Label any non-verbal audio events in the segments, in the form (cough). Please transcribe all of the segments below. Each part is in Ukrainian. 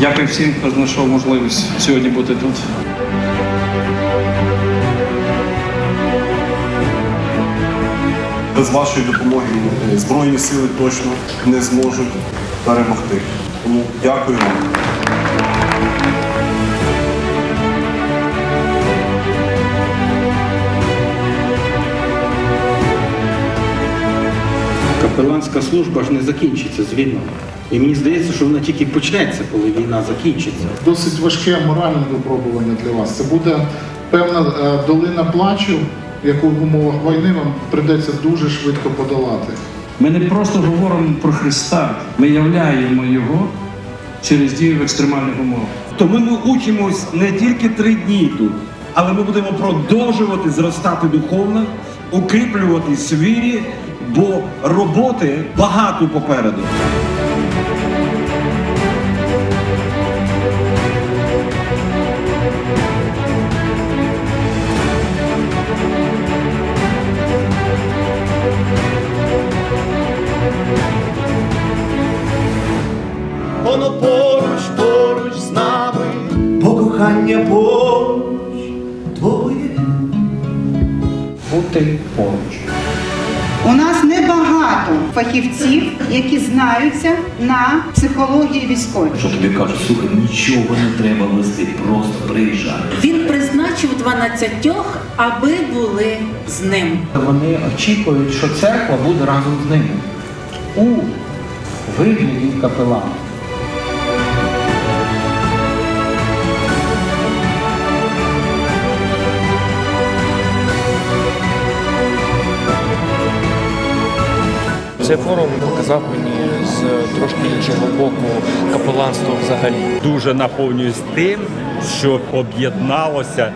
Дякую всім, хто знайшов можливість сьогодні бути тут. Без вашої допомоги Збройні сили точно не зможуть перемогти. Тому дякую вам. Капеланська служба ж не закінчиться з війною. І мені здається, що вона тільки почнеться, коли війна закінчиться. досить важке моральне випробування для вас. Це буде певна е, долина плачу, яку в умовах війни вам прийдеться дуже швидко подолати. Ми не просто говоримо про Христа, ми являємо Його через дію в екстремальних умовах. Тому ми учимось не тільки три дні тут, але ми будемо продовжувати зростати духовно, укріплюватись в вірі, бо роботи багато попереду. Воно поруч, поруч з нами, бо кохання поруч твоє. Бути поруч. У нас небагато фахівців, які знаються на психології військової. Що тобі кажуть, слухай, нічого не треба вести, просто приїжджай. Він призначив 12, аби були з ним. Вони очікують, що церква буде разом з ними у вигляді капелана. Цей форум показав мені з трошки іншого боку капеланство взагалі. дуже наповнююсь тим, що об'єдналося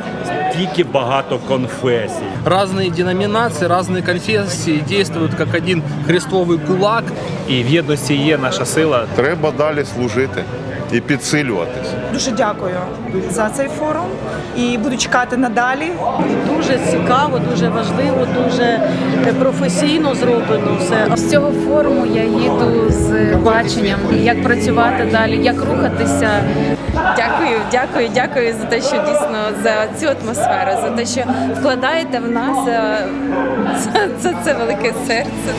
стільки багато конфесій. Разные деноминации, разные конфессии действуют как один христовый кулак. І в єдності є наша сила. Треба далі служити і підсилюватись. Дуже дякую за цей форум і буду чекати надалі. Дуже цікаво, дуже важливо, дуже професійно зроблено все. З цього форуму я їду з баченням, як працювати далі, як рухатися. Дякую, дякую, дякую за те, що дійсно за цю атмосферу, за те, що вкладаєте в нас е, (laughs) це, це, це велике серце.